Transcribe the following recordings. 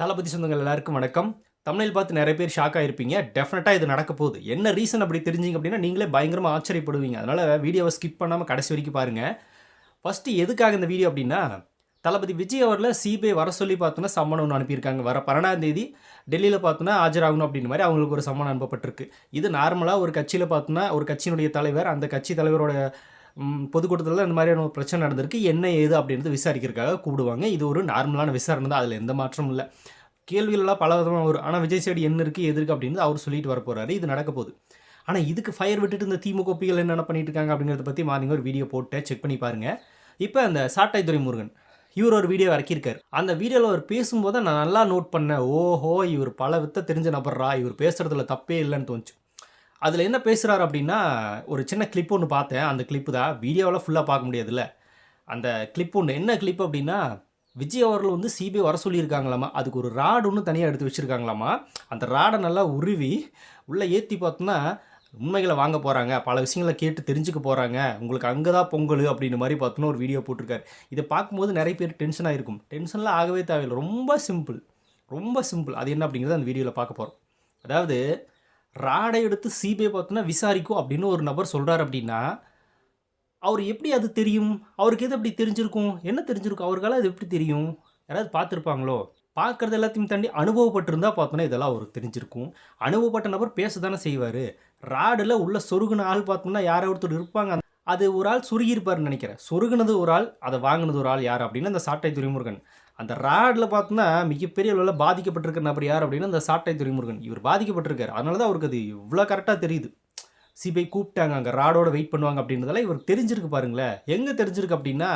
தளபதி சொந்தங்கள் எல்லாருக்கும் வணக்கம். தமிழில் பார்த்து நிறைய பேர் ஷாக் ஆகிருப்பீங்க டெஃபினட்டாக இது நடக்க போகுது. என்ன ரீசன் அப்படி தெரிஞ்சிங்க அப்படின்னா நீங்களே பயங்கரமாக ஆச்சரியப்படுவீங்க. அதனால் வீடியோவை ஸ்கிப் பண்ணாமல் கடைசி வரைக்கும் பாருங்கள் ஃபஸ்ட்டு எதுக்காக இந்த வீடியோ அப்படின்னா தளபதி விஜய் அவரில் சிபிஐ வர சொல்லி பார்த்தோன்னா சம்மன் ஒன்று அனுப்பியிருக்காங்க. வர பன்னெண்டாம் தேதி டெல்லியில் பார்த்தோன்னா ஆஜராகணும் அப்படின்னு மாதிரி அவங்களுக்கு ஒரு சம்மன் அனுப்பப்பட்டிருக்கு. இது நார்மலாக ஒரு கட்சியில் பார்த்தோன்னா ஒரு கட்சியினுடைய தலைவர் அந்த கட்சி தலைவரோட பொதுக்கூட்டத்தில் இந்த மாதிரியான ஒரு பிரச்சனை நடந்திருக்கு. என்ன ஏது அப்படின்றது விசாரிக்கிறதுக்காக கூப்பிடுவாங்க. இது ஒரு நார்மலான விசாரணை தான். அதில் எந்த மாற்றமும் இல்லை. கேள்விகளெல்லாம் பல விதமாக வரும். ஆனால் விஜய் சேடி என்ன இருக்குது எது இருக்குது அப்படின்னு அவர் சொல்லிட்டு வர போகிறாரு இது நடக்க போகுது. ஆனால் இதுக்கு ஃபயர் விட்டுட்டு இந்த திமுக ஒப்பிகள் என்னென்ன பண்ணிட்டு இருக்காங்க அப்படிங்கிறத பற்றி மார்னிங் ஒரு வீடியோ போட்டு செக் பண்ணி பாருங்கள் இப்போ அந்த சாட்டாய் துரைமுருகன் இவர் ஒரு வீடியோ இறக்கியிருக்காரு. அந்த வீடியோவில் அவர் பேசும்போது நான் நல்லா நோட் பண்ணேன். ஓஹோ இவர் பல வித்த தெரிஞ்ச நபர்ரா இவர் பேசுகிறதுல தப்பே இல்லைன்னு தோணுச்சு. அதில் என்ன பேசுகிறாரு அப்படின்னா ஒரு சின்ன கிளிப் ஒன்று பார்த்தேன். அந்த கிளிப்பு தான். வீடியோவில் ஃபுல்லாக பார்க்க முடியாதுல்ல. அந்த கிளிப் ஒன்று என்ன கிளிப் அப்படின்னா விஜய் அவர்கள் வந்து சிபிஐ வர சொல்லியிருக்காங்களாமா? அதுக்கு ஒரு ராடு ஒன்று தனியாக எடுத்து வச்சுருக்காங்களாமா? அந்த ராடை நல்லா உருவி உள்ளே ஏற்றி பார்த்தோன்னா உண்மைகளை வாங்க போகிறாங்க பல விஷயங்களை கேட்டு தெரிஞ்சுக்க போகிறாங்க உங்களுக்கு அங்கே தான் பொங்கல் அப்படின்ற மாதிரி பார்த்தோன்னா ஒரு வீடியோ போட்டிருக்காரு. இதை பார்க்கும்போது நிறைய பேர் டென்ஷன் ஆகிருக்கும் டென்ஷன்லாம் ஆகவே தேவையில்லை. ரொம்ப சிம்பிள் ரொம்ப சிம்பிள் அது என்ன அப்படிங்கிறத அந்த வீடியோவில் பார்க்க போகிறோம் அதாவது ராடை எடுத்து சிபிஐ பார்த்தோன்னா விசாரிக்கும் அப்படின்னு ஒரு நபர் சொல்கிறார் அப்படின்னா அவர் எப்படி அது தெரியும்? அவருக்கு எது அப்படி தெரிஞ்சிருக்கும்? என்ன தெரிஞ்சிருக்கும்? அவருக்கால அது எப்படி தெரியும்? யாராவது பார்த்துருப்பாங்களோ? பார்க்குறது எல்லாத்தையும் தாண்டி அனுபவப்பட்டிருந்தா பார்த்தோன்னா இதெல்லாம் அவருக்கு தெரிஞ்சிருக்கும். அனுபவப்பட்ட நபர் பேச தானே செய்வார். ராடில் உள்ள சொருகுன ஆள் பார்த்தோம்னா யாரோ ஒருத்தர் இருப்பாங்க. அது ஒரு ஆள் சுருகியிருப்பார்னு நினைக்கிறேன். சொருகுனது ஒரு ஆள் அதை வாங்கினது ஒரு ஆள் யார் அப்படின்னா அந்த சாட்டை துரைமுருகன் அந்த ராடில் பார்த்தோன்னா மிகப்பெரிய அளவில் பாதிக்கப்பட்டிருக்கிற நபர் யார் அப்படின்னா அந்த சாட்டை துரைமுருகன். இவர் பாதிக்கப்பட்டிருக்காரு. அதனால தான் அவருக்கு அது இவ்வளோ கரெக்டாக தெரியுது. சிபிஐ கூப்பிட்டாங்க. அங்கே ராடோட வெயிட் பண்ணுவாங்க அப்படின்றதெல்லாம் இவர் தெரிஞ்சிருக்கு பாருங்களேன். எங்கே தெரிஞ்சிருக்கு அப்படின்னா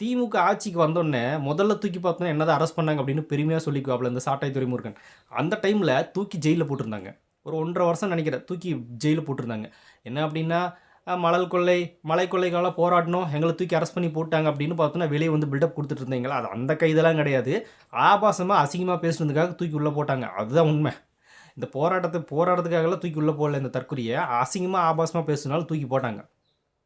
திமுக ஆட்சிக்கு வந்தோடனே முதல்ல தூக்கி பார்த்தோன்னா என்னதான் அரெஸ்ட் பண்ணாங்க அப்படின்னு பெருமையாக சொல்லிக்குவாப்ல இந்த சாட்டை துறைமுருகன் அந்த டைமில் தூக்கி ஜெயிலில் போட்டிருந்தாங்க. ஒரு ஒன்றரை வருஷம் நினைக்கிறேன். தூக்கி ஜெயிலில் போட்டிருந்தாங்க. என்ன அப்படின்னா மலல் கொள்ளை மலை கொள்ளைக்கால போராடணும் எங்களை தூக்கி அரெஸ்ட் பண்ணி போட்டாங்க அப்படின்னு பார்த்தோன்னா வெளியே வந்து பில்டப் கொடுத்துட்டு இருந்தீங்களா? அது அந்த கைதெல்லாம் கிடையாது. ஆபாசமாக அசிங்கமாக பேசுனதுக்காக தூக்கி உள்ளே போட்டாங்க. அதுதான் உண்மை. இந்த போராட்டத்தை போராட்டத்துக்காகலாம் தூக்கி உள்ளே போடல இந்த தற்கொலையை. அசிங்கமாக ஆபாசமாக பேசுனாலும் தூக்கி போட்டாங்க.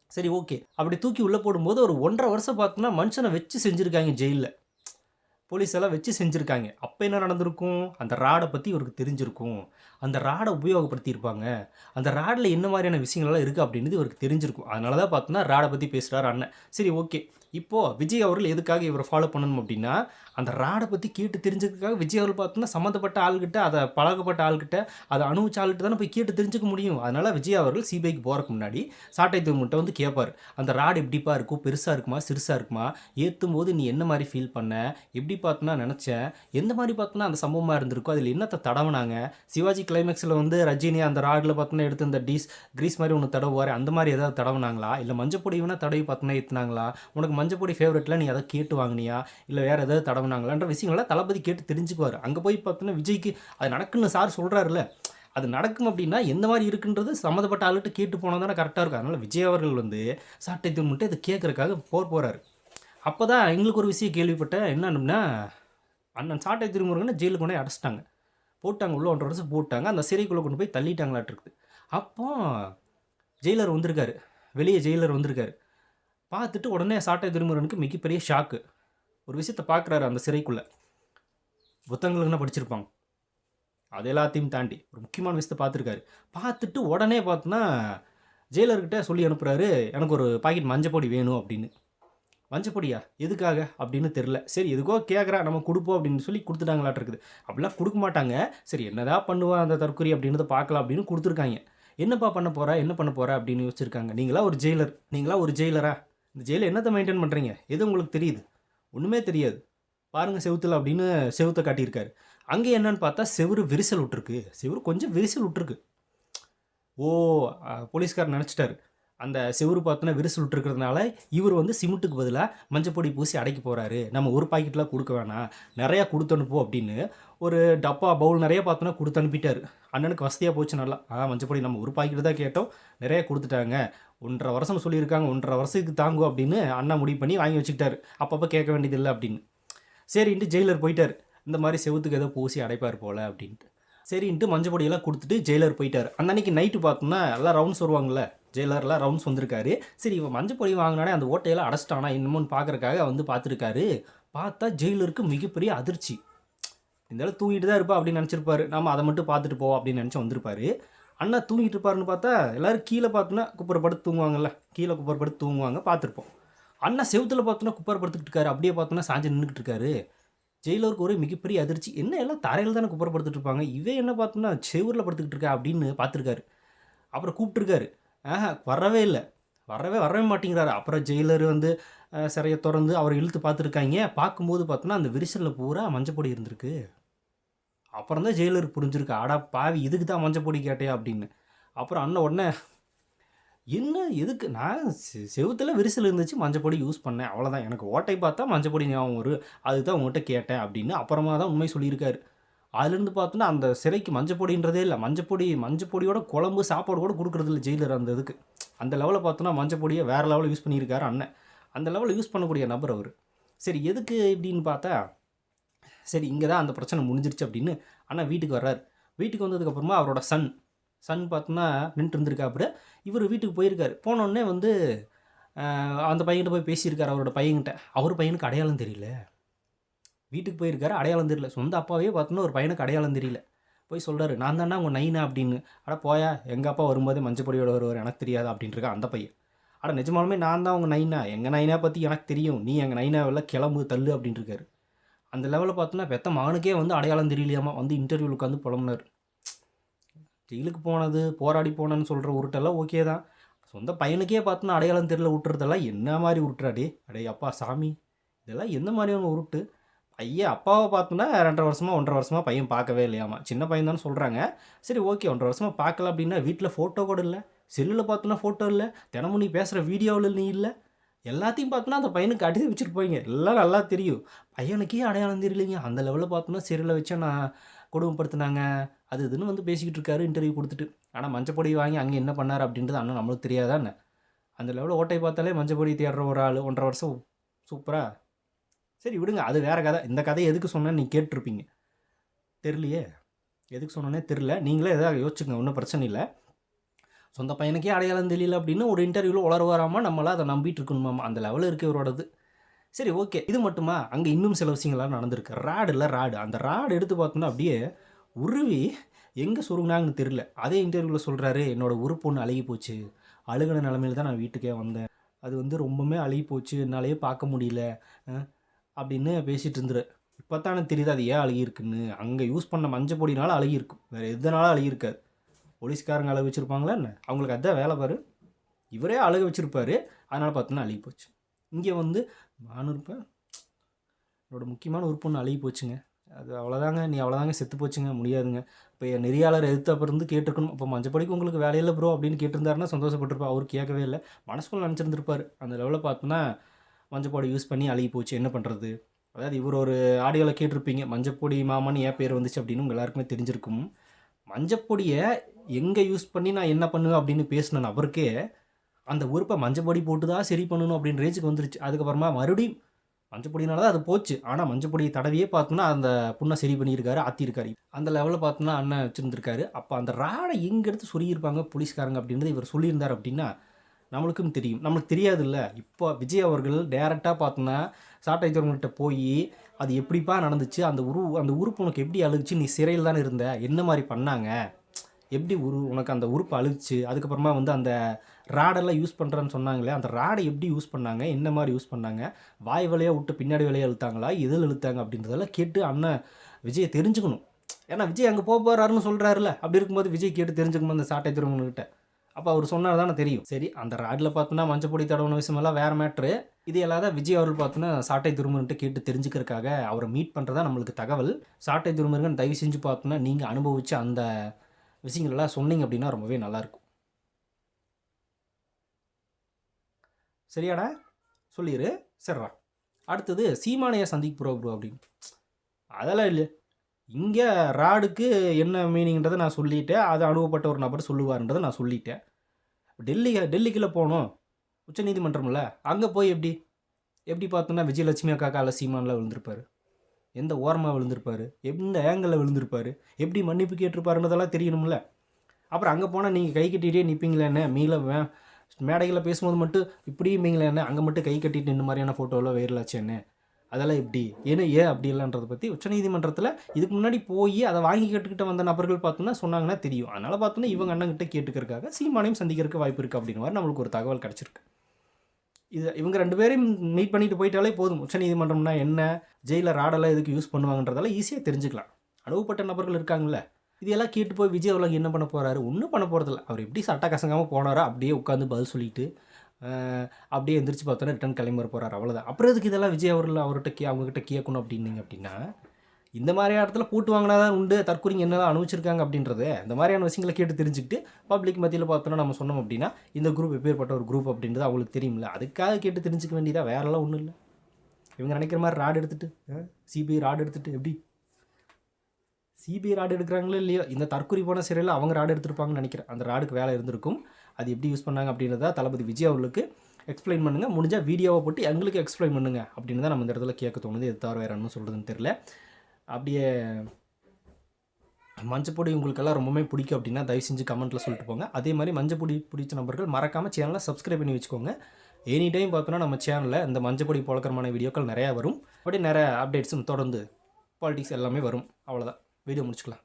சரி ஓகே அப்படி தூக்கி உள்ளே போடும்போது ஒரு ஒன்றரை வருஷம் பார்த்தோன்னா மனுஷனை வச்சு செஞ்சுருக்காங்க ஜெயிலில். போலீஸ் எல்லாம் வச்சு செஞ்சுருக்காங்க. அப்போ என்ன நடந்திருக்கும்? அந்த ராடை பற்றி இவருக்கு தெரிஞ்சிருக்கும். அந்த ராடை உபயோகப்படுத்தியிருப்பாங்க. அந்த ராடில் என்ன மாதிரியான விஷயங்கள்லாம் இருக்குது அப்படின்றது இவருக்கு தெரிஞ்சிருக்கும். அதனால தான் பார்த்தோன்னா ராடை பற்றி பேசுகிறார் அண்ணன். சரி ஓகே. இப்போது விஜய் அவர்கள் எதுக்காக இவரை ஃபாலோ பண்ணணும் அப்படின்னா அந்த ராடை பற்றி கேட்டு தெரிஞ்சதுக்காக விஜய் அவர்கள் பார்த்தோன்னா சம்மந்தப்பட்ட ஆள்கிட்ட அதை பழகப்பட்ட ஆள்கிட்ட அதை அனுபவிச்ச ஆள்கிட்ட தானே போய் கேட்டு தெரிஞ்சுக்க முடியும். அதனால் விஜய் அவர்கள் சிபிஐக்கு போகிறக்கு முன்னாடி சாட்டை தூங்கிட்ட வந்து கேட்பார் அந்த ராடு எப்படிப்பா இருக்கும்? பெருசாக இருக்குமா? சிறுசாக இருக்குமா? ஏற்றும் போது நீ என்ன மாதிரி ஃபீல் பண்ண? எப்படி பார்த்தோன்னா நினச்சேன் எந்த மாதிரி பார்த்தோன்னா அந்த சம்பவமாக இருந்திருக்கும் அதில் என்னத்தை தடவுனாங்க? சிவாஜி கிளைமேக்ஸில் வந்து ரஜினி அந்த ராடில் பார்த்தோன்னா எடுத்து இந்த டீஸ் கிரீஸ் மாதிரி ஒன்று தடவுவார். அந்த மாதிரி ஏதாவது தடவுனாங்களா? இல்லை மஞ்சப்பொடி வேணால் தடவி பார்த்தோன்னா ஏற்றுனாங்களா உனக்கு மஞ்சப்பொடி ஃபேவரெட்டில் நீ அதை கேட்டு வாங்கினியா? இல்லை வேறு ஏதாவது தடவுனாங்களான்ற விஷயங்கள்லாம் தளபதி கேட்டு தெரிஞ்சுக்குவார். அங்கே போய் பார்த்தோன்னா விஜய்க்கு அது நடக்குன்னு சார் சொல்கிறாருல்ல அது நடக்கும் அப்படின்னா எந்த மாதிரி இருக்குன்றது சம்மந்தப்பட்ட ஆளுகிட்ட கேட்டு போனால் தானே கரெக்டாக இருக்கும். அதனால் விஜய் அவர்கள் வந்து சாட்டை மட்டும் இதை கேட்குறக்காக போர் போகிறாரு அப்போ தான் எங்களுக்கு ஒரு விஷயம் கேள்விப்பட்டேன். என்னன்னா அண்ணன் சாட்டை திருமுருகனை ஜெயிலுக்கு கொண்டு போய் அடைச்சிட்டாங்க. போட்டாங்க உள்ள ஒன்றரை வருஷம் போட்டாங்க. அந்த சிறைக்குள்ளே கொண்டு போய் தள்ளிட்டாங்களாட்டு இருக்குது. அப்போ ஜெயிலர் வந்திருக்காரு. வெளியே ஜெயிலர் வந்திருக்காரு. பார்த்துட்டு உடனே சாட்டை திருமுருகனுக்கு மிகப்பெரிய ஷாக்கு ஒரு விஷயத்த பார்க்குறாரு அந்த சிறைக்குள்ளே. புத்தகங்களுக்குன்னா படிச்சிருப்பாங்க. அது எல்லாத்தையும் தாண்டி ஒரு முக்கியமான விஷயத்தை பார்த்துருக்காரு. பார்த்துட்டு உடனே பார்த்தோன்னா ஜெயிலர்கிட்ட சொல்லி அனுப்புகிறாரு எனக்கு ஒரு பாக்கெட் மஞ்சப்பொடி வேணும் அப்படின்னு. மஞ்சப்பொடியா எதுக்காக? அப்படின்னு தெரில சரி எதுக்கோ கேட்குறா நம்ம கொடுப்போம் அப்படின்னு சொல்லி கொடுத்துட்டாங்களாட்டு இருக்குது. அப்படிலாம் கொடுக்க மாட்டாங்க. சரி என்னதான் பண்ணுவான் அந்த தற்கொலை அப்படின்றத பார்க்கலாம் அப்படின்னு கொடுத்துருக்காங்க. என்னப்பா பண்ண போகிறா என்ன பண்ண போகிறா அப்படின்னு யோசிச்சிருக்காங்க. நீங்களா ஒரு ஜெயிலர். நீங்களா ஒரு ஜெயிலரா? இந்த ஜெயிலில் என்னத்தை மெயின்டைன் பண்ணுறீங்க எது உங்களுக்கு தெரியுது? ஒன்றுமே தெரியாது. பாருங்கள் செவுத்தில் அப்படின்னு செவுத்தை காட்டியிருக்காரு. அங்கே என்னன்னு பார்த்தா செவுரு விரிசல் விட்டுருக்கு. செவரு கொஞ்சம் விரிசல் விட்டுருக்கு. ஓ போலீஸ்கார் போலீஸ்காரர் நினச்சிட்டாரு. அந்த செவுரு பார்த்தோன்னா விரிசல் விட்டுருக்கிறதுனால இவர் வந்து சிமெண்ட்டுக்கு பதிலாக மஞ்சப்பொடி பூசி அடைக்க போகிறாரு நம்ம ஒரு பாக்கெட்லாம் கொடுக்க வேணாம். நிறையா கொடுத்து அனுப்புவோம் அப்படின்னு ஒரு டப்பா பவுல் நிறைய பார்த்தோன்னா கொடுத்து அனுப்பிட்டாரு. அண்ணனுக்கு வசதியாக போச்சு நல்லா. ஆ மஞ்சப்பொடி நம்ம ஒரு பாக்கெட் தான் கேட்டோம். நிறைய கொடுத்துட்டாங்க. ஒன்றரை வருஷம் சொல்லியிருக்காங்க. ஒன்றரை வருஷத்துக்கு தாங்கும் அப்படின்னு அண்ணா முடிவு பண்ணி வாங்கி வச்சுக்கிட்டாரு. அப்பப்போ கேட்க வேண்டியதில்லை அப்படின்னு. சரின்ட்டு ஜெயிலர் போயிட்டார். இந்த மாதிரி செவுத்துக்கு ஏதோ பூசி அடைப்பார் போல் அப்படின்ட்டு. சரின்ட்டு மஞ்சப்பொடியெல்லாம் கொடுத்துட்டு ஜெயிலர் போயிட்டார். அந்த அன்னைக்கு நைட்டு பார்த்தோம்னா எல்லாம் ரவுண்ட்ஸ் வருவாங்கள்ல ஜெயிலரில் ரவுண்ட்ஸ் வந்திருக்காரு. சரி இவன் மஞ்சள் பொடி வாங்கினானே அந்த ஓட்டையெல்லாம் அடைச்சிட்டானா இன்னமும் பார்க்கறக்காக வந்து பார்த்துருக்காரு பார்த்தா ஜெயிலருக்கு மிகப்பெரிய அதிர்ச்சி. இந்த அளவு தூங்கிட்டு தான் இருப்பா அப்படின்னு நினச்சிருப்பாரு. நம்ம அதை மட்டும் பார்த்துட்டு போவோம் அப்படின்னு நினச்சி வந்திருப்பாரு. அண்ணா தூங்கிட்டு இருப்பாருன்னு பார்த்தா எல்லோரும் கீழே பார்த்தோன்னா குப்பரை படுத்து தூங்குவாங்கல்ல. கீழே குப்பரை படுத்து தூங்குவாங்க பார்த்துருப்போம். அண்ணா செவுத்துல பார்த்தோன்னா குப்பரை படுத்துக்கிட்டு இருக்காரு. அப்படியே பார்த்தோன்னா சாஞ்சு நின்றுக்கிட்டு இருக்காரு. ஜெயிலருக்கு ஒரே மிகப்பெரிய அதிர்ச்சி. என்ன எல்லாம் தரையில் தானே குப்பரை படுத்துட்டு இருப்பாங்க? இவன் என்ன பார்த்தோன்னா செவரில் படுத்துக்கிட்டு இருக்கா அப்படின்னு பார்த்துருக்காரு. அப்புறம் கூப்பிட்டுருக்காரு. ஆஹா வரவே இல்லை. வரவே வரவே மாட்டேங்கிறாரு. அப்புறம் ஜெயிலர் வந்து அஹ், சிறையை திறந்து அவரை இழுத்து பார்த்துருக்காங்க. பார்க்கும்போது பார்த்தோன்னா அந்த விரிசலில் பூரா மஞ்சப்பொடி இருந்திருக்கு. அப்புறம் தான் ஜெயிலருக்கு புரிஞ்சிருக்கு. ஆடா பாவி இதுக்கு தான் மஞ்சப்பொடி கேட்டையா அப்படின்னு. அப்புறம் அண்ணன் உடனே என்ன எதுக்கு? நான் செ- செவுத்துல விரிசல் இருந்துச்சு மஞ்சப்பொடி யூஸ் பண்ணேன். அவ்வளோதான் எனக்கு ஓட்டை பார்த்தா மஞ்சப்பொடி ஞாபகம் வரும். அதுக்கு தான் உங்கள்கிட்ட கேட்டேன் அப்படின்னு அப்புறமா தான் உண்மை சொல்லியிருக்காரு. அதுலேருந்து பார்த்தோன்னா அந்த சிறைக்கு மஞ்சப்பொடின்றதே இல்லை. மஞ்சப்பொடி மஞ்சப்பொடியோட குழம்பு சாப்பாடு கூட கொடுக்குறது இல்லை ஜெயிலர் அந்த இதுக்கு. அந்த லெவலில் பார்த்தோன்னா மஞ்சப்பொடியை வேறு லெவலில் யூஸ் பண்ணியிருக்காரு அண்ணன். அந்த லெவலில் யூஸ் பண்ணக்கூடிய நபர் அவர். சரி எதுக்கு இப்படின்னு பார்த்தா சரி இங்கே தான் அந்த பிரச்சனை முடிஞ்சிருச்சு அப்படின்னு ஆனால் வீட்டுக்கு வர்றார். வீட்டுக்கு வந்ததுக்கப்புறமா அவரோட சன் சன் பார்த்தோன்னா நின்று இருந்திருக்காப்புல. இவர் வீட்டுக்கு போயிருக்காரு. போனோடனே வந்து அந்த பையன்கிட்ட போய் பேசியிருக்காரு அவரோட பையன்கிட்ட. அவர் பையனுக்கு அடையாளம் தெரியல. வீட்டுக்கு போயிருக்காரு அடையாளம் தெரியல. சொந்த அப்பாவே பார்த்தோன்னா ஒரு பையனுக்கு அடையாளம் தெரியல. போய் சொல்கிறாரு நான் தானே உங்கள் நைனா அப்படின்னு. அட போயா எங்கள் அப்பா வரும்போதே மஞ்சப்பொடியோட வருவார் எனக்கு தெரியாது அப்படின்ட்டு அந்த பையன். அட நிஜமாலுமே நான் தான் உங்கள் நைனா. எங்கள் நைனா பற்றி எனக்கு தெரியும். நீ எங்கள் நைனாவில் கிளம்பு தள்ளு அப்படின்ட்டு இருக்காரு அந்த லெவலில் பார்த்தோன்னா பெத்த மகனுக்கே வந்து அடையாளம் தெரியலையாமா? வந்து இன்டர்வியூவில் உட்காந்து புலம்புனார். ஜெயிலுக்கு போனது போராடி போனேன்னு சொல்கிற உருட்டெல்லாம் ஓகே தான். சொந்த பையனுக்கே பார்த்தோன்னா அடையாளம் தெரியல விட்டுறதெல்லாம் என்ன மாதிரி உருட்டுறாடே அடே அப்பா சாமி. இதெல்லாம் எந்த மாதிரியான உருட்டு? பையன் அப்பாவை பார்த்தோன்னா ரெண்டரை வருஷமாக ஒன்றரை வருஷமாக பையன் பார்க்கவே இல்லையாமா சின்ன பையன் தானே சொல்கிறாங்க சரி ஓகே ஒன்றரை வருஷமாக பார்க்கல அப்படின்னா வீட்டில் ஃபோட்டோ கூட இல்லை. செல்லில் பார்த்தோன்னா ஃபோட்டோ இல்லை. தினமும் நீ பேசுகிற வீடியோவில் நீ இல்லை. எல்லாத்தையும் பார்த்தோன்னா அந்த பையனுக்கு அடித்து வச்சுருப்பாங்க எல்லாம் நல்லா தெரியும். பையனுக்கே அடையாளம் தெரியலைங்க. அந்த லெவலில் பார்த்தோன்னா சிறையில் வச்சு நான் கொடுமைப்படுத்தினாங்க? அது இதுன்னு வந்து பேசிக்கிட்டு இருக்காரு இன்டர்வியூ கொடுத்துட்டு. ஆனால் மஞ்சப்பொடி வாங்கி அங்கே என்ன பண்ணார் அப்படின்றது அண்ணன் நம்மளுக்கு தெரியாதா அந்த லெவலில் ஓட்டை பார்த்தாலே மஞ்சப்பொடி தேடுற ஒரு ஆள் ஒன்றரை வருஷம் சூப்பராக சரி விடுங்க. அது வேற கதை. இந்த கதையை எதுக்கு சொன்னேன்னு நீ கேட்டிருப்பீங்க. தெரியலையே. எதுக்கு சொன்னோன்னே தெரில நீங்களே எதாவது யோசிச்சுங்க ஒன்றும் பிரச்சனை இல்லை. சொந்த பையனுக்கே அடையாளம் தெரியல அப்படின்னு ஒரு இன்டர்வியூவில் உளர வராமல் நம்மளால் அதை நம்பிட்டு இருக்கணுமாமா? அந்த லெவலில் இருக்கு இவரோடது. சரி ஓகே இது மட்டுமா? அங்கே இன்னும் சில விஷயங்கள்லாம் நடந்திருக்கு. ராடு இல்லை ராடு அந்த ராடு எடுத்து பார்த்தோன்னா அப்படியே உருவி எங்கே சொருங்கினாங்கன்னு தெரில அதே இன்டர்வியூவில் சொல்கிறாரு என்னோடய உறுப்பு ஒன்று அழுகி போச்சு. அழுகின நிலமையில தான் நான் வீட்டுக்கே வந்தேன். அது வந்து ரொம்பவுமே அழுகி போச்சு. என்னாலேயே பார்க்க முடியல. அப்படின்னு பேசிகிட்டு இருந்துரு. இப்போ தானே தெரியுது அது ஏன் அழுகியிருக்குன்னு. அங்கே யூஸ் பண்ண மஞ்சள் பொடினால அழுகியிருக்கும். வேறு எதனால அழுகியிருக்காது? போலீஸ்காரங்க அழுக வச்சுருப்பாங்களா என்ன? அவங்களுக்கு அதான் வேலை பாரு. இவரே அழுக வச்சுருப்பாரு. அதனால் பார்த்தோன்னா அழுகி போச்சு. இங்கே வந்து நானும் என்னோட முக்கியமான உறுப்பு ஒன்று அழுகி போச்சுங்க. அது அவ்வளோதாங்க நீ அவ்வளோதாங்க செத்து போச்சுங்க. முடியாதுங்க. இப்போ என் நெறியாளர் எதிர்த்து அப்புறம் இருந்து கேட்டிருக்கணும். அப்போ மஞ்சப்படிக்கு உங்களுக்கு வேலையில் ப்ரோ அப்படின்னு கேட்டிருந்தாருன்னா சந்தோஷப்பட்டிருப்பா அவர் கேட்கவே இல்லை. மனசுக்குள்ள நினச்சிருந்துருப்பார். அந்த லெவலில் பார்த்தோன்னா மஞ்சப்பொடி யூஸ் பண்ணி அழுகி போச்சு. என்ன பண்ணுறது அதாவது இவர் ஒரு ஆடியோவில் கேட்டிருப்பீங்க மஞ்சப்பொடி மாமான்னு ஏன் பேர் வந்துச்சு அப்படின்னு உங்கள் எல்லாருக்குமே தெரிஞ்சிருக்கும். மஞ்சப்பொடியை எங்கே யூஸ் பண்ணி நான் என்ன பண்ணுவேன் அப்படின்னு பேசின நபருக்கே அந்த உறுப்பை மஞ்சப்பொடி போட்டு தான் சரி பண்ணணும் அப்படின்ற ரேஞ்சுக்கு வந்துருச்சு. அதுக்கப்புறமா மறுபடியும் மஞ்சப்பொடினால தான் அது போச்சு. ஆனால் மஞ்சப்பொடி தடவையே பார்த்தோன்னா அந்த புண்ணை சரி பண்ணியிருக்காரு ஆத்திருக்காரு அந்த லெவலில் பார்த்தோன்னா அண்ணன் வச்சுருந்துருக்காரு. அப்போ அந்த ராடை எங்கே எடுத்து சொல்லியிருப்பாங்க போலீஸ்காரங்க அப்படின்றது இவர் சொல்லியிருந்தார் அப்படின்னா நம்மளுக்கும் தெரியும். நம்மளுக்கு தெரியாது இல்லை இப்போ விஜய் அவர்கள் டேரெக்டாக பார்த்தோன்னா சாட்டை துறவங்கள்ட்ட போய் அது எப்படிப்பா நடந்துச்சு? அந்த உரு அந்த உறுப்பு உனக்கு எப்படி அழுகுச்சு? நீ சிறையில் தானே இருந்த? என்ன மாதிரி பண்ணாங்க? எப்படி உரு உனக்கு அந்த உறுப்பு அழுகுச்சு? அதுக்கப்புறமா வந்து அந்த ராடெல்லாம் யூஸ் பண்ணுறேன்னு சொன்னாங்களே அந்த ராடை எப்படி யூஸ் பண்ணாங்க? என்ன மாதிரி யூஸ் பண்ணாங்க? வாய் வழியாக விட்டு பின்னாடி வழியாக இழுத்தாங்களா? எதில் இழுத்தாங்க? அப்படின்றதெல்லாம் கேட்டு அண்ணன் விஜயை தெரிஞ்சுக்கணும். ஏன்னா விஜய் அங்கே போக போகிறாருன்னு சொல்கிறாருல அப்படி இருக்கும்போது விஜய் கேட்டு தெரிஞ்சுக்கணும் அந்த சாட்டை திருமணக்கிட்ட அப்போ அவர் சொன்னார் தானே தெரியும். சரி அந்த ராடில் பார்த்தோன்னா மஞ்சப்பொடி தடவுன விஷயமெல்லாம் வேறு மேட்ரு இது இல்லாத விஜய் அவர்கள் பார்த்தோன்னா சாட்டை திருமணன்ட்டு கேட்டு தெரிஞ்சுக்கிறதுக்காக அவரை மீட் பண்ணுறதா நம்மளுக்கு தகவல். சாட்டை திருமருகன் தயவு செஞ்சு பார்த்தோன்னா நீங்கள் அனுபவித்து அந்த விஷயங்களெல்லாம் சொன்னீங்க அப்படின்னா ரொம்பவே நல்லாயிருக்கும் சரியாடா? சொல்லிடு சரிடா அடுத்தது சீமானையை சந்திக்க ப்ரோ ப்ரோ அப்படின்னு. அதெல்லாம் இல்லை. இங்கே ராடுக்கு என்ன மீனிங்ன்றதை நான் சொல்லிட்டேன். அது அனுபவப்பட்ட ஒரு நபர் சொல்லுவார்ன்றதை நான் சொல்லிட்டேன். டெல்லி டெல்லிக்குள்ளே போகணும் உச்சநீதிமன்றம்ல அங்கே போய் எப்படி? எப்படி பார்த்தோன்னா விஜயலட்சுமி அக்கா கால சீமானில் எந்த ஓரமாக விழுந்திருப்பார்? எந்த ஏங்கலில் விழுந்திருப்பார்? எப்படி மன்னிப்பு கேட்டிருப்பாருன்றதெல்லாம் தெரியணும்ல. அப்புறம் அங்கே போனால் நீங்கள் கை கட்டிகிட்டே நிற்பீங்களே என்ன? மீள மேடைகளில் பேசும்போது மட்டும் இப்படியும் மீங்களே என்ன? அங்கே மட்டும் கை கட்டிட்டு நின்று மாதிரியான ஃபோட்டோவில் வைரலாச்சு என்ன? அதெல்லாம் எப்படி? ஏன்னா ஏன் அப்படி இல்லைன்றதை பற்றி உச்சநீதிமன்றத்தில் இதுக்கு முன்னாடி போய் அதை வாங்கி கேட்டுக்கிட்ட வந்த நபர்கள் பார்த்தோன்னா சொன்னாங்கன்னா தெரியும். அதனால் பார்த்தோன்னா இவங்க அண்ணங்கிட்ட கேட்டுக்கிறக்காக சீமானையும் சந்திக்கிறதுக்கு வாய்ப்பு இருக்குது அப்படின்னு மாதிரி நம்மளுக்கு ஒரு தகவல் கிடச்சிருக்கு. இது இவங்க ரெண்டு பேரையும் மீட் பண்ணிட்டு போயிட்டாலே போதும். உச்சநீதிமன்றம்னா என்ன? ஜெயிலில் ராடெல்லாம் எதுக்கு யூஸ் பண்ணுவாங்கன்றதெல்லாம் ஈஸியாக தெரிஞ்சுக்கலாம். அனுபவப்பட்ட நபர்கள் இருக்காங்கல்ல. இதெல்லாம் கேட்டு போய் விஜய் அவர்களுக்கு என்ன பண்ண போகிறாரு ஒன்றும் பண்ண போகிறதில்ல அவர் எப்படி சட்டை கசங்காமல் போனாரோ அப்படியே உட்காந்து பதில் சொல்லிட்டு அப்படியே எந்திரிச்சு பார்த்தோன்னா ரிட்டன் கிளம்பி போகிறார் அவ்வளோதான் அப்புறம் எதுக்கு இதெல்லாம் விஜய் அவர்கள் அவர்கிட்ட கே அவங்ககிட்ட கேட்கணும் அப்படின்னீங்க அப்படின்னா இந்த மாதிரி இடத்துல போட்டு வாங்கினா தான் உண்டு தற்கொலைங்க என்னதான் அனுபவிச்சிருக்காங்க அப்படின்றது இந்த மாதிரியான விஷயங்களை கேட்டு தெரிஞ்சுக்கிட்டு பப்ளிக் மத்தியில் பார்த்தோன்னா நம்ம சொன்னோம் அப்படின்னா இந்த குரூப் எப்பேற்பட்ட ஒரு குரூப் அப்படின்றது அவங்களுக்கு தெரியும்ல. அதுக்காக கேட்டு தெரிஞ்சுக்க வேண்டியதாக வேறெல்லாம் ஒன்றும் இல்லை. இவங்க நினைக்கிற மாதிரி ராடு எடுத்துகிட்டு சிபிஐ ராடு எடுத்துகிட்டு எப்படி? சிபிஐ ராடு எடுக்கிறாங்களோ இல்லையோ இந்த தற்கொலை போன சிறையில் அவங்க ராடு எடுத்திருப்பாங்கன்னு நினைக்கிறேன். அந்த ராடுக்கு வேலை இருந்திருக்கும். அது எப்படி யூஸ் பண்ணாங்க அப்படின்றத தளபதி விஜய் அவர்களுக்கு எக்ஸ்பிளைன் பண்ணுங்கள் முடிஞ்சால் வீடியோவை போட்டு எங்களுக்கு எக்ஸ்பிளைன் பண்ணுங்கள் அப்படின்னு தான் நம்ம இந்த இடத்துல கேட்க தோணுது. எது தவிர வேறு என்ன சொல்கிறதுன்னு தெரில அப்படியே மஞ்சப்பொடி உங்களுக்கெல்லாம் ரொம்பவே பிடிக்கும் அப்படின்னா தயவு செஞ்சு கமெண்ட்டில் சொல்லிட்டு போங்க. அதே மாதிரி மஞ்சப்பொடி பிடிச்ச நபர்கள் மறக்காமல் சேனலை சப்ஸ்கிரைப் பண்ணி வச்சுக்கோங்க. எனி டைம் பார்த்தோன்னா நம்ம சேனலில் இந்த மஞ்சப்பொடி புழக்கரமான வீடியோக்கள் நிறையா வரும். அப்படியே நிறைய அப்டேட்ஸும் தொடர்ந்து பாலிடிக்ஸ் எல்லாமே வரும். அவ்வளோதான் வீடியோ முடிச்சுக்கலாம்.